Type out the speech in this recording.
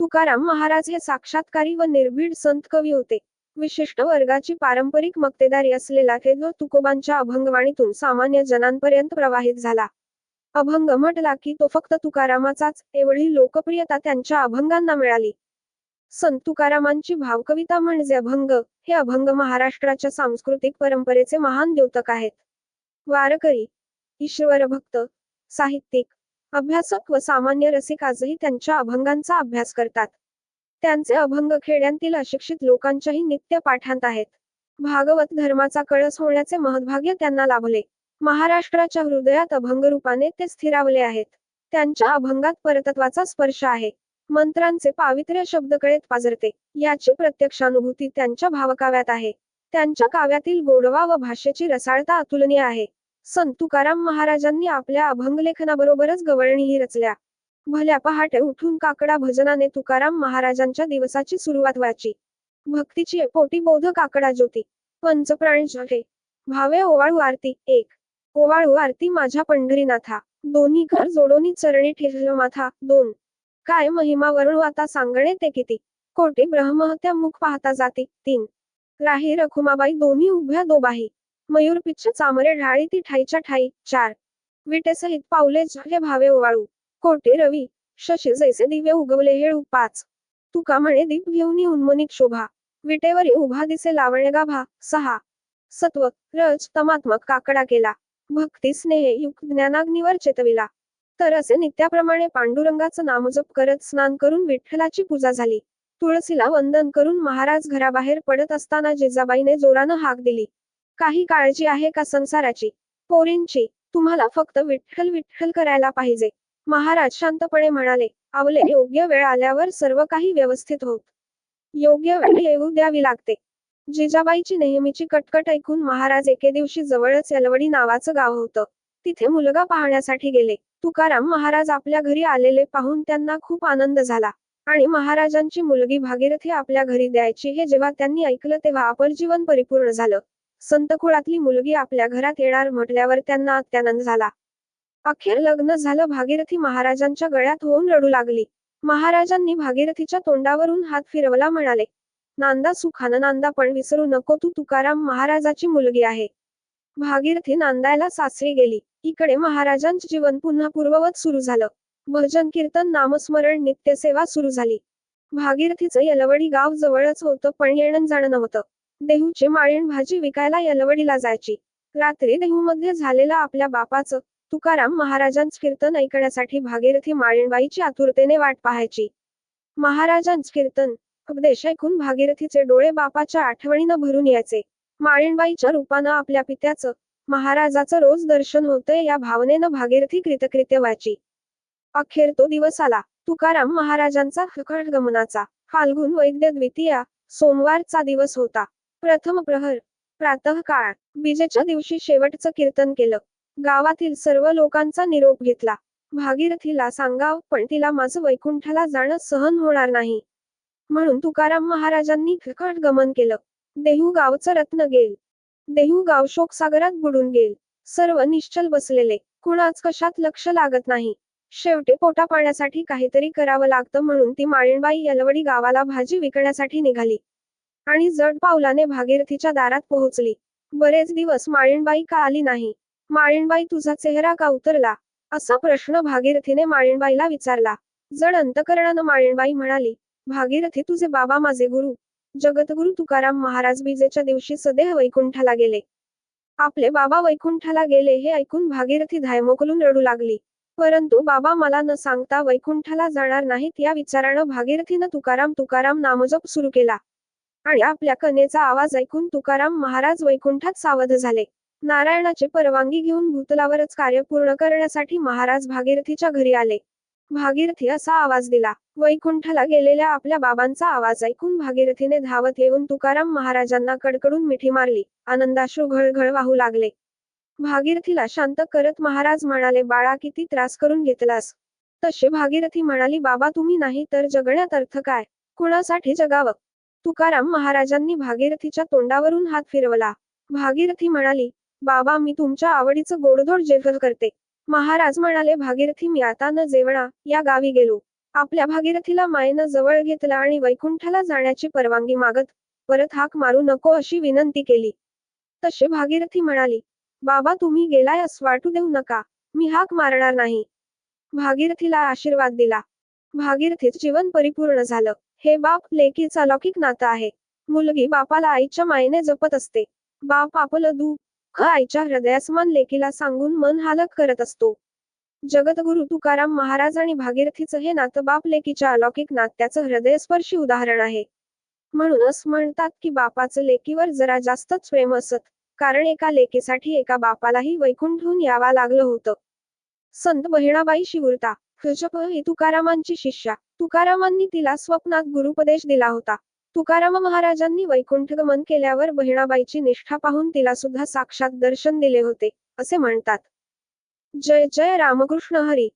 तुकाराम महाराज हे साक्षात्कारी व निर्भीड संत कवी होते. विशिष्ट वर्गाची पारंपरिक मक्तेदारी असलेला हे जो तुकोबांच्या अभंगवाणीतून सामान्य जनांपर्यंत प्रवाहित झाला. अभंग म्हटला की तो फक्त तुकारामाचाच एवढी लोकप्रियता त्यांच्या अभंगांना मिळाली. संत तुकारामांची भावकविता म्हणजे अभंग हे अभंग महाराष्ट्राच्या सांस्कृतिक परंपरेचे महान द्योतक आहेत. वारकरी ईश्वर भक्त साहित्यिक अभ्यासक व सामान्य रसिक आजही त्यांच्या अभंगांचा अभ्यास करतात. त्यांचे अभंग खेड्यांतील अशिक्षित लोकांच्याही नित्य पाठांत आहेत. भागवत धर्माचा कळस होण्याचे महद्भाग्य त्यांना लाभले. महाराष्ट्राच्या हृदयात अभंग रूपाने ते स्थिरावले आहेत. त्यांच्या अभंगात परतत्वाचा स्पर्श आहे. मंत्रांचे पावित्र्य शब्द कळेत पाजरते. याची प्रत्यक्षानुभूती त्यांच्या भावकाव्यात आहे. त्यांच्या काव्यातील गोडवा व भाषेची रसाळता अतुलनीय आहे. संत तुकाराम महाराजांनी आपल्या अभंगलेखनाबरोबरच गवळणीही रचल्या. भल्या पहाटे उठून काकडा भजनाने तुकाराम महाराजांच्या दिवसाची सुरुवात व्हायची भक्तीची पोटी बोध काकडा ज्योती. पंचप्राण जटे भावे ओवाळू आरती एक. ओवाळू आरती माझ्या पंढरीनाथा. दोन्ही घर जोडोनी चरणी ठेवलं माथा. दोन. काय महिमा वरणू आता सांगणे ते किती? कोटी ब्रह्महत्या मुख पाहता जाती. तीन. राही रखुमाबाई दोन्ही उभ्या दोबाही. मयूर पिच्छ चामरे ढाळी ती ठाईच्या ठाई. चार. विटेसहित पावले झाले भावे ओवाळू. कोटे रवी. शशी जैसे दिवे उगवले हेळू. पाच. तुका म्हणे दीप घेऊन उन्मनिक शोभा. विटेवरी उभा दिसे लावणे गाभा. सहा. सत्व. रज तमात्मक काकडा केला. भक्ती स्नेह युक्त ज्ञानाग्नीवर चेतविला. तर असे नित्याप्रमाणे पांडुरंगाचं नामजप करत स्नान करून विठ्ठलाची पूजा झाली. तुळसीला वंदन करून महाराज घराबाहेर पडत असताना जिजाबाईने जोरानं हाक दिली. काही काळजी आहे का संसाराची? पोरींची. तुम्हाला फक्त विठ्ठल विठ्ठल करायला पाहिजे. महाराज शांतपणे म्हणाले आवले योग्य वेळ आल्यावर सर्व काही व्यवस्थित होत. योग्य वेळ येऊ द्यावी लागते. जिजाबाईची नेहमीची कटकट ऐकून महाराज एके दिवशी जवळच यलवडी नावाचं गाव होतं. तिथे मुलगा पाहण्यासाठी गेले. तुकाराम महाराज आपल्या घरी आलेले पाहून त्यांना खूप आनंद झाला. आणि महाराजांची मुलगी भागीरथी आपल्या घरी द्यायची हे जेव्हा त्यांनी ऐकलं तेव्हा आपलं जीवन परिपूर्ण झालं. संतकुळातली मुलगी आपल्या घरात येणार म्हटल्यावर त्यांना अत्यानंद झाला. अखेर लग्न झालं भागीरथी महाराजांच्या गळ्यात होऊन रडू लागली. महाराजांनी भागीरथीच्या तोंडावरून हात फिरवला म्हणाले नांदा सुखानं नांदा पण विसरू नको तू तुकाराम महाराजाची मुलगी आहे. भागीरथी नांदायला सासरी गेली. इकडे महाराजांचे जीवन पुन्हा पूर्ववत सुरू झालं. भजन कीर्तन नामस्मरण नित्यसेवा सुरू झाली. भागीरथीचं यलवडी गाव जवळच होतं पण येणं जाणं नव्हतं. देहूची माळीण भाजी विकायला यलवडीला जायची. रात्री देहूमध्ये झालेलं आपल्या बापाचं तुकाराम महाराजांच कीर्तन ऐकण्यासाठी भागीरथी माळीणबाईची आतुरतेने वाट पाहायची. महाराजांच कीर्तन उपदेश ऐकून भागीरथीचे डोळे बापाच्या आठवणीनं भरून यायचे. माळीणबाईच्या रूपानं आपल्या पित्याचं महाराजाचं रोज दर्शन होतंय या भावनेनं भागीरथी कृतकृत्य व्हायची अखेर तो दिवस आला. तुकाराम महाराजांचा हकट गमनाचा फाल्गुन वैद्य द्वितीया सोमवारचा दिवस होता. प्रथम प्रहर प्रातः काळ. विजेच्या दिवशी शेवटचं कीर्तन केलं. गावातील सर्व लोकांचा निरोप घेतला. भागीरथीला सांगाव पण तिला माझं वैकुंठाला जाणं सहन होणार नाही. म्हणून तुकाराम महाराजांनी खिळखट गमन केलं. देहू गावचं रत्न गेल. देहू गाव शोकसागरात बुडून गेल. सर्व निश्चल बसलेले. कुणाच कशात लक्ष लागत नाही. शेवटी पोटा पाण्यासाठी काहीतरी करावं लागतं म्हणून ती माळीणबाई यलवडी गावाला भाजी विकण्यासाठी निघाली. आणि जड पावलाने भागीरथीच्या दारात पोहोचली. बरेच दिवस माळीणबाई का आली नाही? माळीणबाई तुझा चेहरा का उतरला? असा प्रश्न भागीरथीने माळीणबाईला विचारला. जड अंतकरणानं माळीणबाई म्हणाली भागीरथी तुझे बाबा माझे गुरु. जगतगुरु तुकाराम महाराज बीजेच्या दिवशी सदेह वैकुंठाला गेले. आपले बाबा वैकुंठाला गेले हे ऐकून भागीरथी धायमोकलून रडू लागली. परंतु बाबा मला न सांगता वैकुंठाला जाणार नाहीत या विचारानं भागीरथीनं तुकाराम तुकाराम नामजप सुरू केला. आणि आपल्या कनेचा आवाज ऐकून तुकाराम महाराज वैकुंठात सावध झाले. नारायणाची परवानगी घेऊन भूतलावरच कार्य पूर्ण करण्यासाठी महाराज भागीरथीच्या घरी आले. भागीरथी असा आवाज दिला. वैकुंठाला गेलेल्या आपल्या बाबांचा आवाज ऐकून भागीरथीने धावत येऊन तुकाराम महाराजांना कडकडून मिठी मारली. आनंदाश्रू घळघळ वाहू लागले. भागीरथीला शांत करत महाराज म्हणाले बाळा किती त्रास करून घेतलास. तशी भागीरथी म्हणाली बाबा तुम्ही नाही तर जगण्यात अर्थ काय? कुणासाठी जगावं? तुकाराम महाराजांनी भागीरथीच्या तोंडावरून हात फिरवला. भागीरथी म्हणाली बाबा मी तुमच्या आवडीचं गोडधोड जेवण करते. महाराज म्हणाले भागीरथी मी आता न जेवणा या गावी गेलो. आपल्या भागीरथीला मायेनं जवळ घेतला आणि वैकुंठाला जाण्याची परवानगी मागत परत हाक मारू नको अशी विनंती केली. तसे भागीरथी म्हणाली बाबा तुम्ही गेलाय असं वाटू देऊ नका. मी हाक मारणार नाही. भागीरथीला आशीर्वाद दिला. भागीरथीच जीवन परिपूर्ण झालं. हे बाप लेकीचा अलौकिक नातं आहे. मुलगी बापाला आईच्या मायेने जपत असते. बाप आपलं दुःख आईच्या हृदयासमान लेकीला सांगून मन हालक करत असतो. जगतगुरु तुकाराम महाराज आणि भागीरथीचं हे नातं बाप लेकीच्या अलौकिक नात्याचं हृदयस्पर्शी उदाहरण आहे. म्हणूनच म्हणतात की बापाचं लेकीवर जरा जास्तच प्रेम असत कारण एका लेकीसाठी एका बापालाही वैकुंठून यावा लागलं होतं. संत बहिणाबाई शिवुरता खजप तुकारामांची शिष्या. तुकारामांनी तिला स्वप्नात गुरुपदेश दिला होता. तुकाराम महाराजांनी वैकुंठगमन केल्यावर बहिणाबाईची निष्ठा पाहून तिला सुद्धा साक्षात दर्शन दिले होते असे म्हणतात. जय जय रामकृष्ण हरी.